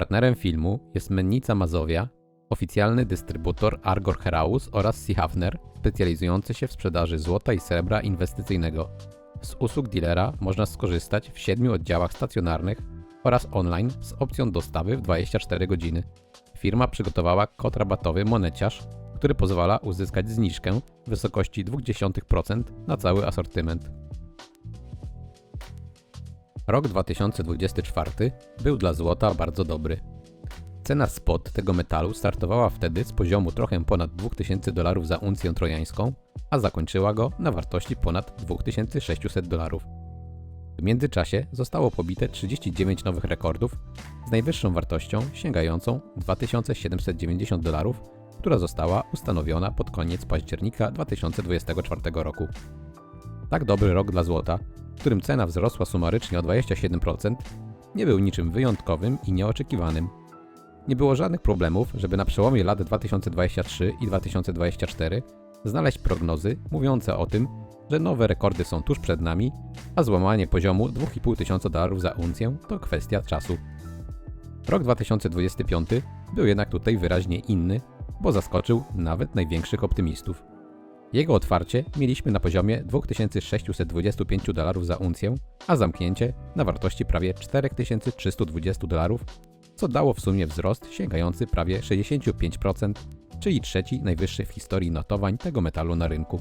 Partnerem filmu jest Mennica Mazowia, oficjalny dystrybutor Argor Heraus oraz Seehafner, specjalizujący się w sprzedaży złota i srebra inwestycyjnego. Z usług dealera można skorzystać w siedmiu oddziałach stacjonarnych oraz online z opcją dostawy w 24 godziny. Firma przygotowała kod rabatowy Moneciarz, który pozwala uzyskać zniżkę w wysokości 0,2% na cały asortyment. Rok 2024 był dla złota bardzo dobry. Cena spot tego metalu startowała wtedy z poziomu trochę ponad 2000 dolarów za uncję trojańską, a zakończyła go na wartości ponad 2600 dolarów. W międzyczasie zostało pobite 39 nowych rekordów z najwyższą wartością sięgającą 2790 dolarów, która została ustanowiona pod koniec października 2024 roku. Tak dobry rok dla złota, w którym cena wzrosła sumarycznie o 27%, nie był niczym wyjątkowym i nieoczekiwanym. Nie było żadnych problemów, żeby na przełomie lat 2023 i 2024 znaleźć prognozy mówiące o tym, że nowe rekordy są tuż przed nami, a złamanie poziomu 2500 dolarów za uncję to kwestia czasu. Rok 2025 był jednak tutaj wyraźnie inny, bo zaskoczył nawet największych optymistów. Jego otwarcie mieliśmy na poziomie 2625 dolarów za uncję, a zamknięcie na wartości prawie 4320 dolarów, co dało w sumie wzrost sięgający prawie 65%, czyli trzeci najwyższy w historii notowań tego metalu na rynku.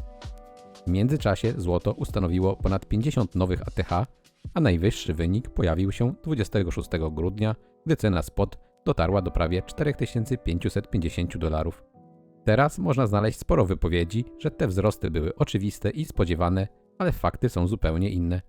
W międzyczasie złoto ustanowiło ponad 50 nowych ATH, a najwyższy wynik pojawił się 26 grudnia, gdy cena spot dotarła do prawie 4550 dolarów. Teraz można znaleźć sporo wypowiedzi, że te wzrosty były oczywiste i spodziewane, ale fakty są zupełnie inne.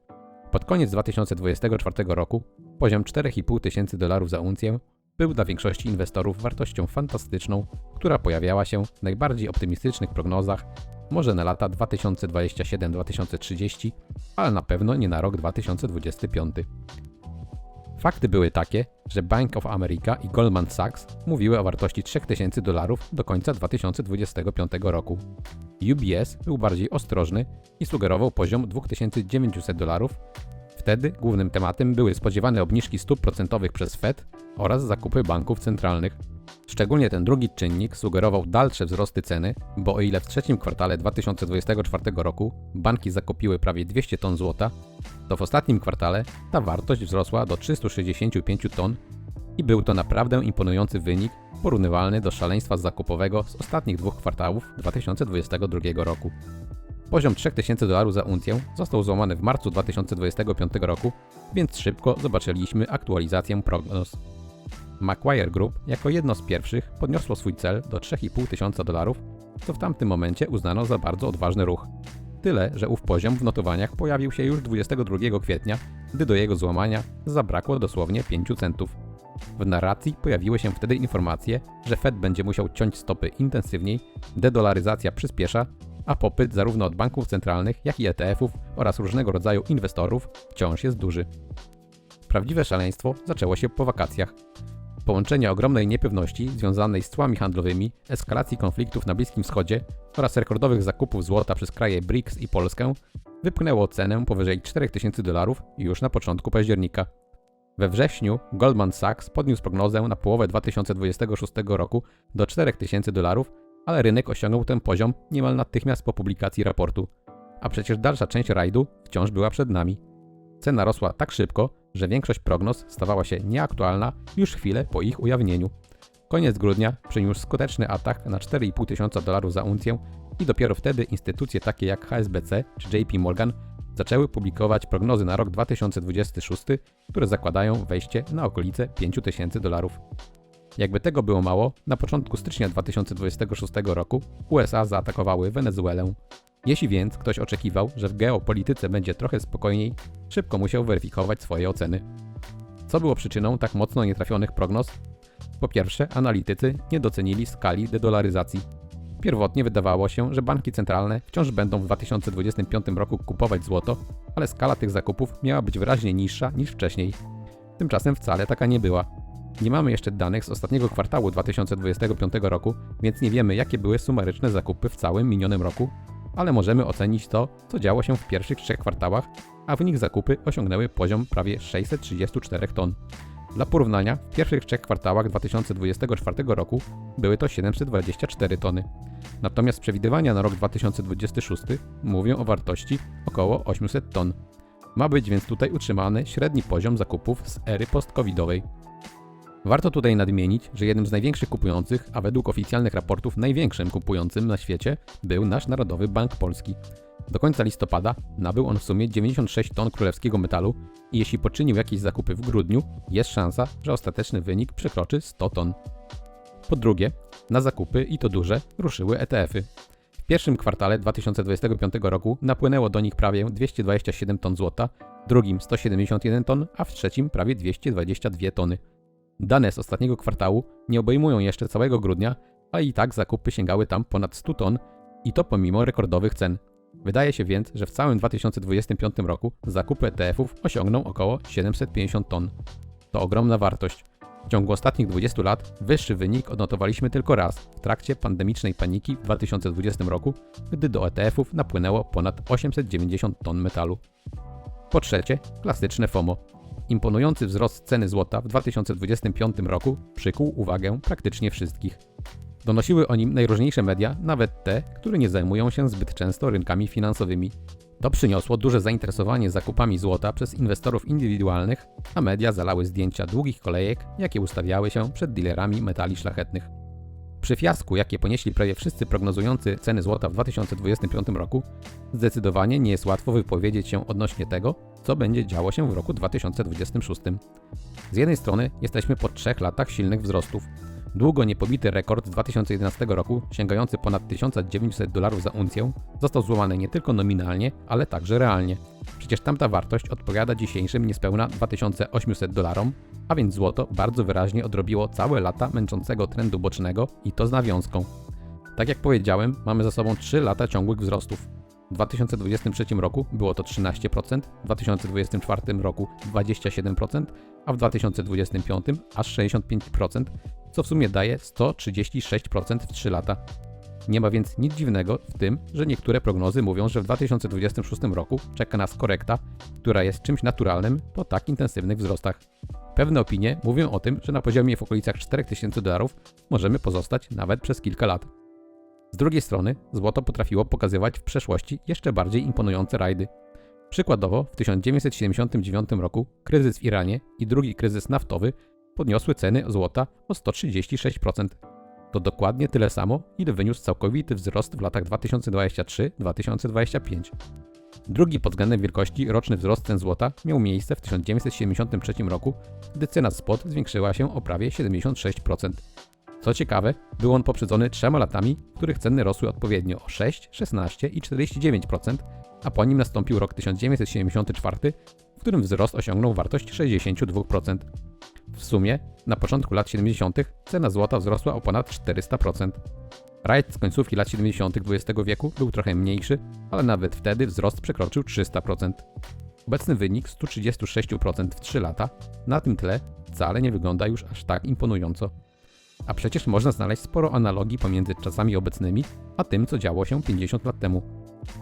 Pod koniec 2024 roku poziom 4,5 tysięcy dolarów za uncję był dla większości inwestorów wartością fantastyczną, która pojawiała się w najbardziej optymistycznych prognozach, może na lata 2027-2030, ale na pewno nie na rok 2025. Fakty były takie, że Bank of America i Goldman Sachs mówiły o wartości 3000 dolarów do końca 2025 roku. UBS był bardziej ostrożny i sugerował poziom 2900 dolarów. Wtedy głównym tematem były spodziewane obniżki stóp procentowych przez Fed oraz zakupy banków centralnych. Szczególnie ten drugi czynnik sugerował dalsze wzrosty ceny, bo o ile w trzecim kwartale 2024 roku banki zakupiły prawie 200 ton złota, to w ostatnim kwartale ta wartość wzrosła do 365 ton i był to naprawdę imponujący wynik, porównywalny do szaleństwa zakupowego z ostatnich dwóch kwartałów 2022 roku. Poziom 3000 dolarów za uncję został złamany w marcu 2025 roku, więc szybko zobaczyliśmy aktualizację prognoz. Macquarie Group jako jedno z pierwszych podniosło swój cel do 3500 dolarów, co w tamtym momencie uznano za bardzo odważny ruch. Tyle, że ów poziom w notowaniach pojawił się już 22 kwietnia, gdy do jego złamania zabrakło dosłownie 5 centów. W narracji pojawiły się wtedy informacje, że Fed będzie musiał ciąć stopy intensywniej, dedolaryzacja przyspiesza, a popyt zarówno od banków centralnych, jak i ETF-ów oraz różnego rodzaju inwestorów wciąż jest duży. Prawdziwe szaleństwo zaczęło się po wakacjach. Połączenie ogromnej niepewności związanej z cłami handlowymi, eskalacji konfliktów na Bliskim Wschodzie oraz rekordowych zakupów złota przez kraje BRICS i Polskę wypchnęło cenę powyżej 4000 dolarów już na początku października. We wrześniu Goldman Sachs podniósł prognozę na połowę 2026 roku do 4000 dolarów, ale rynek osiągnął ten poziom niemal natychmiast po publikacji raportu. A przecież dalsza część rajdu wciąż była przed nami. Cena rosła tak szybko, że większość prognoz stawała się nieaktualna już chwilę po ich ujawnieniu. Koniec grudnia przyniósł skuteczny atak na 4,5 tysiąca dolarów za uncję i dopiero wtedy instytucje takie jak HSBC czy JP Morgan zaczęły publikować prognozy na rok 2026, które zakładają wejście na okolice 5000 dolarów. Jakby tego było mało, na początku stycznia 2026 roku USA zaatakowały Wenezuelę. Jeśli więc ktoś oczekiwał, że w geopolityce będzie trochę spokojniej, szybko musiał weryfikować swoje oceny. Co było przyczyną tak mocno nietrafionych prognoz? Po pierwsze, analitycy nie docenili skali dedolaryzacji. Pierwotnie wydawało się, że banki centralne wciąż będą w 2025 roku kupować złoto, ale skala tych zakupów miała być wyraźnie niższa niż wcześniej. Tymczasem wcale taka nie była. Nie mamy jeszcze danych z ostatniego kwartału 2025 roku, więc nie wiemy, jakie były sumaryczne zakupy w całym minionym roku, ale możemy ocenić to, co działo się w pierwszych trzech kwartałach, a w nich zakupy osiągnęły poziom prawie 634 ton. Dla porównania, w pierwszych trzech kwartałach 2024 roku były to 724 tony. Natomiast przewidywania na rok 2026 mówią o wartości około 800 ton. Ma być więc tutaj utrzymany średni poziom zakupów z ery post-covidowej. Warto tutaj nadmienić, że jednym z największych kupujących, a według oficjalnych raportów największym kupującym na świecie był nasz Narodowy Bank Polski. Do końca listopada nabył on w sumie 96 ton królewskiego metalu i jeśli poczynił jakieś zakupy w grudniu, jest szansa, że ostateczny wynik przekroczy 100 ton. Po drugie, na zakupy i to duże ruszyły ETF-y. W pierwszym kwartale 2025 roku napłynęło do nich prawie 227 ton złota, w drugim 171 ton, a w trzecim prawie 222 tony. Dane z ostatniego kwartału nie obejmują jeszcze całego grudnia, a i tak zakupy sięgały tam ponad 100 ton i to pomimo rekordowych cen. Wydaje się więc, że w całym 2025 roku zakupy ETF-ów osiągną około 750 ton. To ogromna wartość. W ciągu ostatnich 20 lat wyższy wynik odnotowaliśmy tylko raz w trakcie pandemicznej paniki w 2020 roku, gdy do ETF-ów napłynęło ponad 890 ton metalu. Po trzecie, klasyczne FOMO. Imponujący wzrost ceny złota w 2025 roku przykuł uwagę praktycznie wszystkich. Donosiły o nim najróżniejsze media, nawet te, które nie zajmują się zbyt często rynkami finansowymi. To przyniosło duże zainteresowanie zakupami złota przez inwestorów indywidualnych, a media zalały zdjęcia długich kolejek, jakie ustawiały się przed dealerami metali szlachetnych. Przy fiasku, jakie ponieśli prawie wszyscy prognozujący ceny złota w 2025 roku, zdecydowanie nie jest łatwo wypowiedzieć się odnośnie tego, co będzie działo się w roku 2026. Z jednej strony jesteśmy po trzech latach silnych wzrostów. Długo niepobity rekord z 2011 roku, sięgający ponad 1900 dolarów za uncję, został złamany nie tylko nominalnie, ale także realnie. Przecież tamta wartość odpowiada dzisiejszym niespełna 2800 dolarom, a więc złoto bardzo wyraźnie odrobiło całe lata męczącego trendu bocznego i to z nawiązką. Tak jak powiedziałem, mamy za sobą 3 lata ciągłych wzrostów. W 2023 roku było to 13%, w 2024 roku 27%, a w 2025 aż 65%, co w sumie daje 136% w 3 lata. Nie ma więc nic dziwnego w tym, że niektóre prognozy mówią, że w 2026 roku czeka nas korekta, która jest czymś naturalnym po tak intensywnych wzrostach. Pewne opinie mówią o tym, że na poziomie w okolicach 4000 dolarów możemy pozostać nawet przez kilka lat. Z drugiej strony, złoto potrafiło pokazywać w przeszłości jeszcze bardziej imponujące rajdy. Przykładowo, w 1979 roku kryzys w Iranie i drugi kryzys naftowy podniosły ceny złota o 136%. To dokładnie tyle samo, ile wyniósł całkowity wzrost w latach 2023-2025. Drugi pod względem wielkości roczny wzrost cen złota miał miejsce w 1973 roku, gdy cena spot zwiększyła się o prawie 76%. Co ciekawe, był on poprzedzony trzema latami, w których ceny rosły odpowiednio o 6, 16 i 49%, a po nim nastąpił rok 1974, w którym wzrost osiągnął wartość 62%. W sumie, na początku lat 70. cena złota wzrosła o ponad 400%. Rajd z końcówki lat 70. XX wieku był trochę mniejszy, ale nawet wtedy wzrost przekroczył 300%. Obecny wynik 136% w 3 lata na tym tle wcale nie wygląda już aż tak imponująco. A przecież można znaleźć sporo analogii pomiędzy czasami obecnymi, a tym, co działo się 50 lat temu.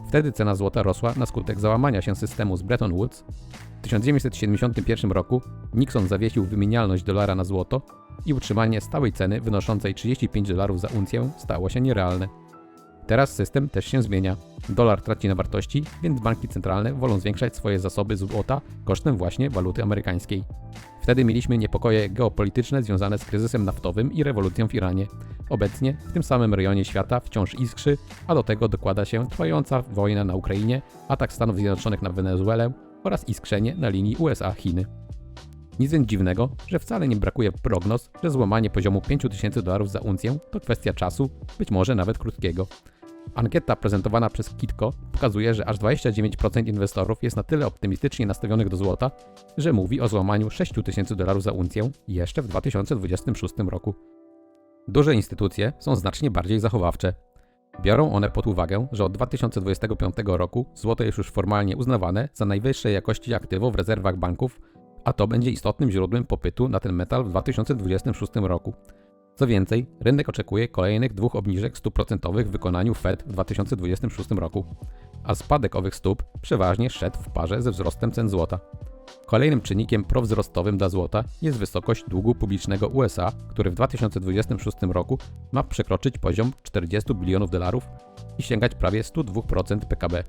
Wtedy cena złota rosła na skutek załamania się systemu z Bretton Woods. W 1971 roku Nixon zawiesił wymienialność dolara na złoto i utrzymanie stałej ceny wynoszącej 35 dolarów za uncję stało się nierealne. Teraz system też się zmienia. Dolar traci na wartości, więc banki centralne wolą zwiększać swoje zasoby złota kosztem właśnie waluty amerykańskiej. Wtedy mieliśmy niepokoje geopolityczne związane z kryzysem naftowym i rewolucją w Iranie. Obecnie w tym samym rejonie świata wciąż iskrzy, a do tego dokłada się trwająca wojna na Ukrainie, atak Stanów Zjednoczonych na Wenezuelę oraz iskrzenie na linii USA-Chiny. Nic więc dziwnego, że wcale nie brakuje prognoz, że złamanie poziomu 5000 dolarów za uncję to kwestia czasu, być może nawet krótkiego. Ankieta prezentowana przez Kitco pokazuje, że aż 29% inwestorów jest na tyle optymistycznie nastawionych do złota, że mówi o złamaniu 6000 dolarów za uncję jeszcze w 2026 roku. Duże instytucje są znacznie bardziej zachowawcze. Biorą one pod uwagę, że od 2025 roku złoto jest już formalnie uznawane za najwyższej jakości aktywo w rezerwach banków, a to będzie istotnym źródłem popytu na ten metal w 2026 roku. Co więcej, rynek oczekuje kolejnych dwóch obniżek stóp procentowych w wykonaniu Fed w 2026 roku, a spadek owych stóp przeważnie szedł w parze ze wzrostem cen złota. Kolejnym czynnikiem prowzrostowym dla złota jest wysokość długu publicznego USA, który w 2026 roku ma przekroczyć poziom 40 bilionów dolarów i sięgać prawie 102% PKB.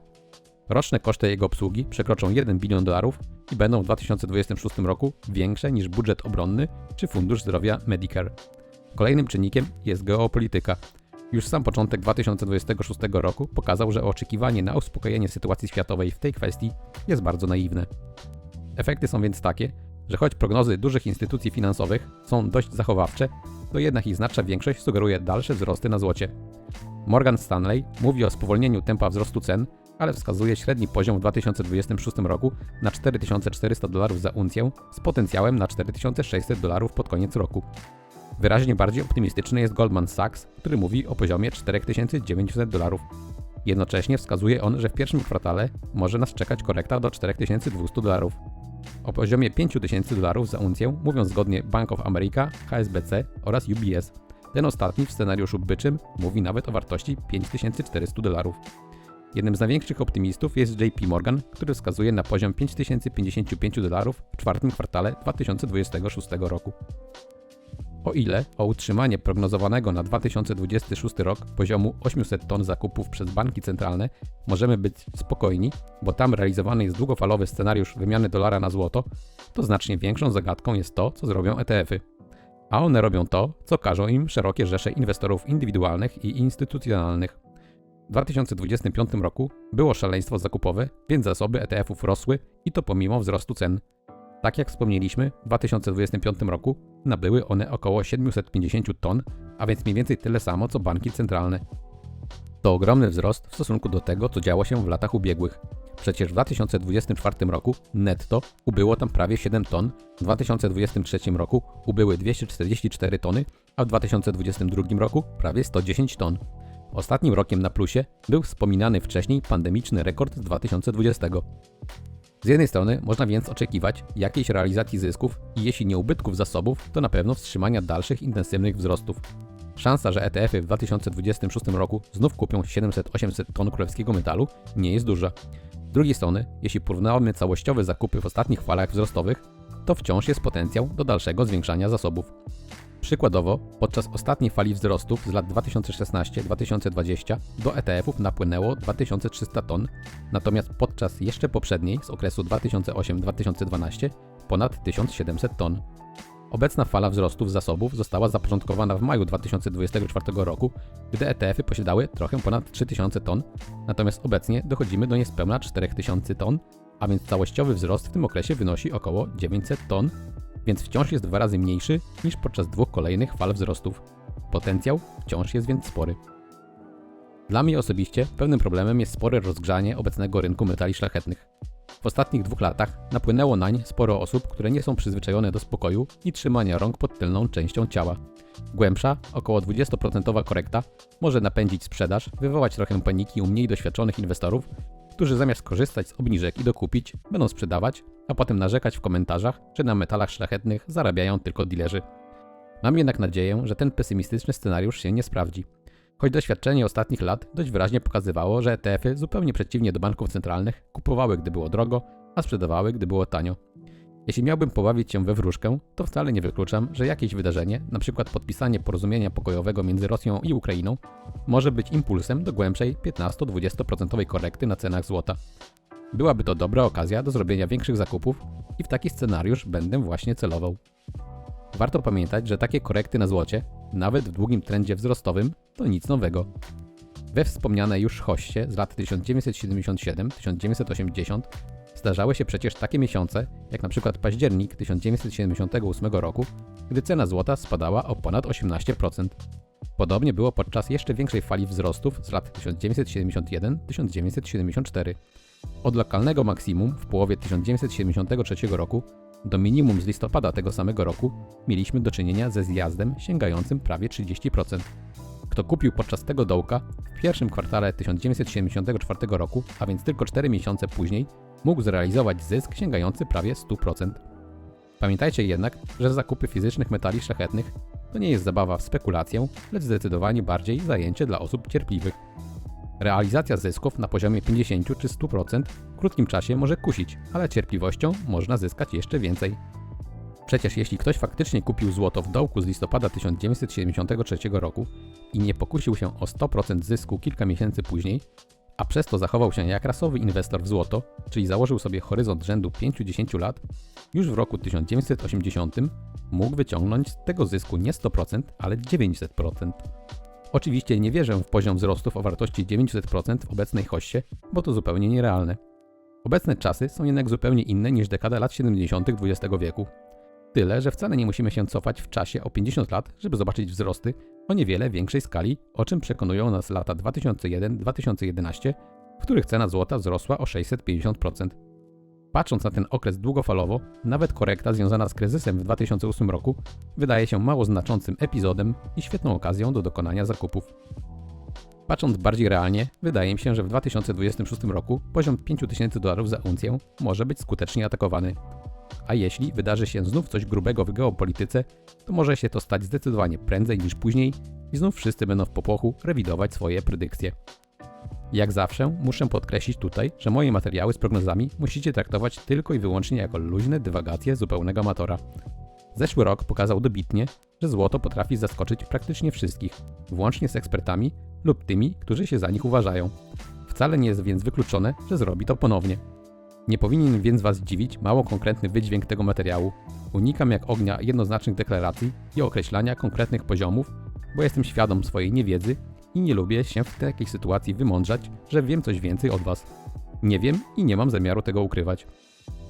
Roczne koszty jego obsługi przekroczą 1 bilion dolarów i będą w 2026 roku większe niż budżet obronny czy Fundusz Zdrowia Medicare. Kolejnym czynnikiem jest geopolityka. Już sam początek 2026 roku pokazał, że oczekiwanie na uspokojenie sytuacji światowej w tej kwestii jest bardzo naiwne. Efekty są więc takie, że choć prognozy dużych instytucji finansowych są dość zachowawcze, to jednak ich znaczna większość sugeruje dalsze wzrosty na złocie. Morgan Stanley mówi o spowolnieniu tempa wzrostu cen, ale wskazuje średni poziom w 2026 roku na 4400 dolarów za uncję z potencjałem na 4600 dolarów pod koniec roku. Wyraźnie bardziej optymistyczny jest Goldman Sachs, który mówi o poziomie 4900 dolarów. Jednocześnie wskazuje on, że w pierwszym kwartale może nas czekać korekta do 4200 dolarów. O poziomie 5000 dolarów za uncję mówią zgodnie Bank of America, HSBC oraz UBS. Ten ostatni w scenariuszu byczym mówi nawet o wartości 5400 dolarów. Jednym z największych optymistów jest JP Morgan, który wskazuje na poziom 5055 dolarów w czwartym kwartale 2026 roku. O ile o utrzymanie prognozowanego na 2026 rok poziomu 800 ton zakupów przez banki centralne możemy być spokojni, bo tam realizowany jest długofalowy scenariusz wymiany dolara na złoto, to znacznie większą zagadką jest to, co zrobią ETF-y. A one robią to, co każą im szerokie rzesze inwestorów indywidualnych i instytucjonalnych. W 2025 roku było szaleństwo zakupowe, więc zasoby ETF-ów rosły i to pomimo wzrostu cen. Tak jak wspomnieliśmy, w 2025 roku nabyły one około 750 ton, a więc mniej więcej tyle samo co banki centralne. To ogromny wzrost w stosunku do tego, co działo się w latach ubiegłych. Przecież w 2024 roku netto ubyło tam prawie 7 ton, w 2023 roku ubyły 244 tony, a w 2022 roku prawie 110 ton. Ostatnim rokiem na plusie był wspominany wcześniej pandemiczny rekord z 2020. Z jednej strony można więc oczekiwać jakiejś realizacji zysków i jeśli nie ubytków zasobów, to na pewno wstrzymania dalszych intensywnych wzrostów. Szansa, że ETF-y w 2026 roku znów kupią 700-800 ton królewskiego metalu nie jest duża. Z drugiej strony, jeśli porównamy całościowe zakupy w ostatnich falach wzrostowych, to wciąż jest potencjał do dalszego zwiększania zasobów. Przykładowo, podczas ostatniej fali wzrostów z lat 2016-2020 do ETF-ów napłynęło 2300 ton, natomiast podczas jeszcze poprzedniej, z okresu 2008-2012, ponad 1700 ton. Obecna fala wzrostów zasobów została zapoczątkowana w maju 2024 roku, gdy ETF-y posiadały trochę ponad 3000 ton, natomiast obecnie dochodzimy do niespełna 4000 ton, a więc całościowy wzrost w tym okresie wynosi około 900 ton więc wciąż jest dwa razy mniejszy niż podczas dwóch kolejnych fal wzrostów. Potencjał wciąż jest więc spory. Dla mnie osobiście pewnym problemem jest spore rozgrzanie obecnego rynku metali szlachetnych. W ostatnich dwóch latach napłynęło nań sporo osób, które nie są przyzwyczajone do spokoju i trzymania rąk pod tylną częścią ciała. Głębsza, około 20% korekta może napędzić sprzedaż, wywołać trochę paniki u mniej doświadczonych inwestorów, którzy zamiast korzystać z obniżek i dokupić, będą sprzedawać, a potem narzekać w komentarzach, że na metalach szlachetnych zarabiają tylko dealerzy. Mam jednak nadzieję, że ten pesymistyczny scenariusz się nie sprawdzi. Choć doświadczenie ostatnich lat dość wyraźnie pokazywało, że ETF-y zupełnie przeciwnie do banków centralnych kupowały, gdy było drogo, a sprzedawały, gdy było tanio. Jeśli miałbym pobawić się we wróżkę, to wcale nie wykluczam, że jakieś wydarzenie, np. podpisanie porozumienia pokojowego między Rosją i Ukrainą, może być impulsem do głębszej 15-20% korekty na cenach złota. Byłaby to dobra okazja do zrobienia większych zakupów i w taki scenariusz będę właśnie celował. Warto pamiętać, że takie korekty na złocie, nawet w długim trendzie wzrostowym, to nic nowego. We wspomnianej już hoście z lat 1977-1980 Zdarzały się przecież takie miesiące, jak na przykład październik 1978 roku, gdy cena złota spadała o ponad 18%. Podobnie było podczas jeszcze większej fali wzrostów z lat 1971-1974. Od lokalnego maksimum w połowie 1973 roku do minimum z listopada tego samego roku mieliśmy do czynienia ze zjazdem sięgającym prawie 30%. Kto kupił podczas tego dołka w pierwszym kwartale 1974 roku, a więc tylko 4 miesiące później, mógł zrealizować zysk sięgający prawie 100%. Pamiętajcie jednak, że zakupy fizycznych metali szlachetnych to nie jest zabawa w spekulację, lecz zdecydowanie bardziej zajęcie dla osób cierpliwych. Realizacja zysków na poziomie 50 czy 100% w krótkim czasie może kusić, ale cierpliwością można zyskać jeszcze więcej. Przecież jeśli ktoś faktycznie kupił złoto w dołku z listopada 1973 roku i nie pokusił się o 100% zysku kilka miesięcy później, a przez to zachował się jak rasowy inwestor w złoto, czyli założył sobie horyzont rzędu 5-10 lat, już w roku 1980 mógł wyciągnąć z tego zysku nie 100%, ale 900%. Oczywiście nie wierzę w poziom wzrostów o wartości 900% w obecnej hoście, bo to zupełnie nierealne. Obecne czasy są jednak zupełnie inne niż dekada lat 70. XX wieku. Tyle, że wcale nie musimy się cofać w czasie o 50 lat, żeby zobaczyć wzrosty o niewiele większej skali, o czym przekonują nas lata 2001-2011, w których cena złota wzrosła o 650%. Patrząc na ten okres długofalowo, nawet korekta związana z kryzysem w 2008 roku wydaje się mało znaczącym epizodem i świetną okazją do dokonania zakupów. Patrząc bardziej realnie, wydaje mi się, że w 2026 roku poziom 5000 dolarów za uncję może być skutecznie atakowany. A jeśli wydarzy się znów coś grubego w geopolityce, to może się to stać zdecydowanie prędzej niż później i znów wszyscy będą w popłochu rewidować swoje predykcje. Jak zawsze muszę podkreślić tutaj, że moje materiały z prognozami musicie traktować tylko i wyłącznie jako luźne dywagacje zupełnego amatora. Zeszły rok pokazał dobitnie, że złoto potrafi zaskoczyć praktycznie wszystkich, włącznie z ekspertami lub tymi, którzy się za nich uważają. Wcale nie jest więc wykluczone, że zrobi to ponownie. Nie powinien więc Was dziwić mało konkretny wydźwięk tego materiału. Unikam jak ognia jednoznacznych deklaracji i określania konkretnych poziomów, bo jestem świadom swojej niewiedzy i nie lubię się w takiej sytuacji wymądrzać, że wiem coś więcej od Was. Nie wiem i nie mam zamiaru tego ukrywać.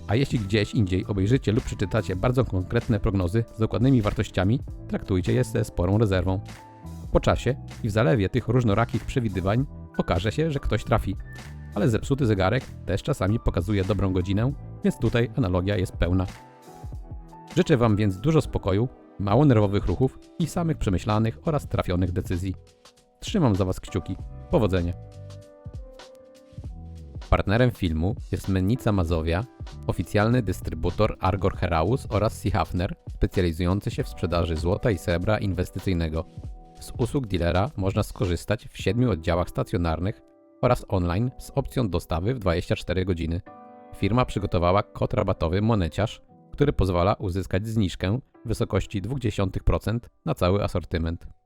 A jeśli gdzieś indziej obejrzycie lub przeczytacie bardzo konkretne prognozy z dokładnymi wartościami, traktujcie je ze sporą rezerwą. Po czasie i w zalewie tych różnorakich przewidywań okaże się, że ktoś trafi. Ale zepsuty zegarek też czasami pokazuje dobrą godzinę, więc tutaj analogia jest pełna. Życzę Wam więc dużo spokoju, mało nerwowych ruchów i samych przemyślanych oraz trafionych decyzji. Trzymam za Was kciuki. Powodzenia. Partnerem filmu jest Mennica Mazowia, oficjalny dystrybutor Argor Heraus oraz Seahafner, specjalizujący się w sprzedaży złota i srebra inwestycyjnego. Z usług dealera można skorzystać w siedmiu oddziałach stacjonarnych oraz online z opcją dostawy w 24 godziny. Firma przygotowała kod rabatowy Moneciarz, który pozwala uzyskać zniżkę w wysokości 0,2% na cały asortyment.